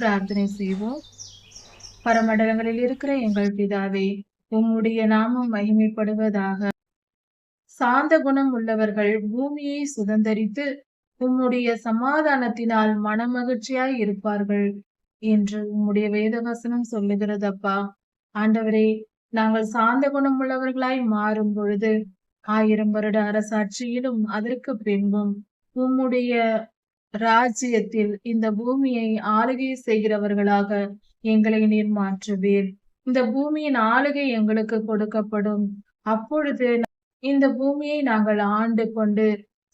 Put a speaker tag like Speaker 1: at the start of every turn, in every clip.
Speaker 1: பிரார்த்தனை செய்வோம். பரமண்டலங்களில் இருக்கிற எங்கள் பிதாவே உம்முடைய நாமம் மகிமைப்படுவதாக. சாந்த குணம் உள்ளவர்கள் பூமியை சுதந்தரித்து உம்முடைய சமாதானத்தினால் மனமகிழ்ச்சியாய் இருப்பார்கள் என்று உம்முடைய வேதவசனம் சொல்லுகிறதப்பா. ஆண்டவரே நாங்கள் சாந்த குணம் உள்ளவர்களாய் மாறும் பொழுது ஆயிரம் வருட அரசாட்சியிலும் அதற்கு பின்பும் உம்முடைய ராஜ்யத்தில் இந்த பூமியை ஆளுகை செய்கிறவர்களாக எங்களை நீர் மாற்றுவீர். இந்த பூமியின் ஆளுகை எங்களுக்கு கொடுக்கப்படும். அப்பொழுது இந்த பூமியை நாங்கள் ஆண்டு கொண்டு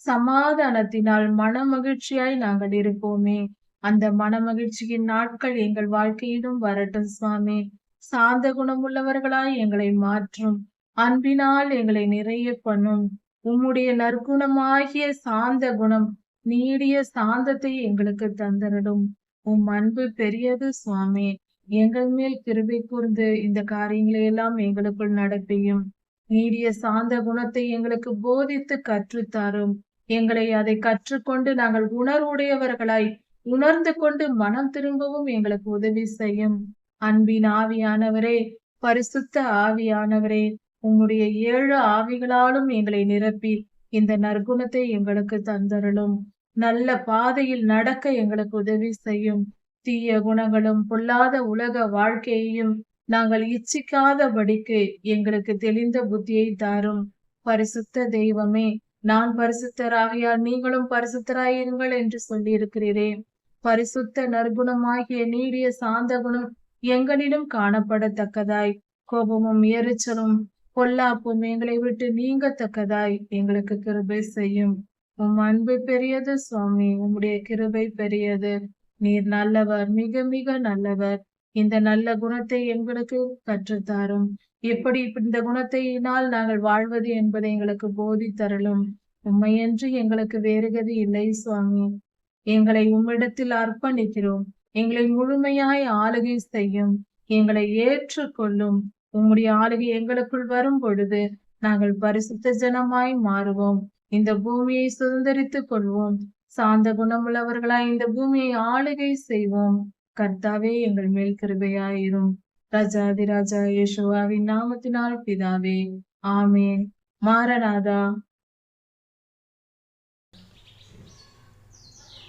Speaker 1: சமாதானத்தினால் மனமகிழ்ச்சியாய் நாங்கள் இருப்போமே. அந்த மனமகிழ்ச்சியின் நாட்கள் எங்கள் வாழ்க்கையிலும் வரட்டும் சுவாமி. சாந்த குணமுள்ளவர்களாய் எங்களை மாற்றும். அன்பினால் எங்களை நிறைய பண்ணும். உம்முடைய நற்குணமாகிய சாந்த குணம் நீடிய சாந்தத்தை எங்களுக்கு தந்தரடும் உம் அன்பு பெரியது சுவாமி. எங்கள் மேல் கிருபை கூர்ந்து இந்த காரியங்களை எல்லாம் எங்களுக்குள் நடப்பியும் நீடிய சாந்த குணத்தை எங்களுக்கு போதித்து கற்றுத்தாரும். எங்களை அதை கற்றுக்கொண்டு நாங்கள் உணர்வுடையவர்களாய் உணர்ந்து கொண்டு மனம் திரும்பவும் எங்களுக்கு உதவி செய்யும். அன்பின் ஆவியானவரே பரிசுத்த ஆவியானவரே உங்களுடைய ஏழு ஆவிகளாலும் எங்களை நிரப்பி இந்த நற்குணத்தை எங்களுக்கு தந்தருளும். நல்ல பாதையில் நடக்க எங்களுக்கு உதவி செய்யும். தீய குணங்களும் பொல்லாத உலக வாழ்க்கையையும் நாங்கள் இச்சிக்காதபடிக்கு எங்களுக்கு தெளிந்த புத்தியை தாரும். பரிசுத்த தெய்வமே நான் பரிசுத்தராகியால் நீங்களும் பரிசுத்தராயிருங்கள் என்று சொல்லியிருக்கிறீரே. பரிசுத்த நற்குணமாகிய நீடிய சாந்த குணம் எங்களிடம் காணப்படத்தக்கதாய். கோபமும் எரிச்சலும் பொல்லாப்பும் எங்களை விட்டு நீங்கத்தக்கதாய். எங்களுக்கு கிருபை செய்யும். உம் அன்பு பெரியது சுவாமி உம்முடைய கிருபை பெரியது. நீர் நல்லவர் மிக மிக நல்லவர். இந்த நல்ல குணத்தை எங்களுக்கு கற்றுத்தாரும். எப்படி இந்த குணத்தையினால் நாங்கள் வாழ்வது என்பதை எங்களுக்கு போதித்தரலும் உண்மையன்று எங்களுக்கு வேறு கதி இல்லை சுவாமி. எங்களை உம்மிடத்தில் அர்ப்பணிக்கிறோம். எங்களை முழுமையாய் ஆளுகை செய்யும். எங்களை ஏற்றுக்கொள்ளும். உம்முடைய ஆளுகை எங்களுக்குள் வரும் பொழுது நாங்கள் பரிசுத்த ஜனமாய் மாறுவோம். இந்த பூமியை சுதந்திரித்துக் கொள்வோம். சாந்த குணமுள்ளவர்களாய் இந்த பூமியை ஆளுகை செய்வோம். கர்த்தாவே எங்கள் மேல் கிருபையாயிரும். ராஜாதி ராஜா யேசுவாவின் நாமத்தினால் பிதாவே ஆமேன். மாரநாதா.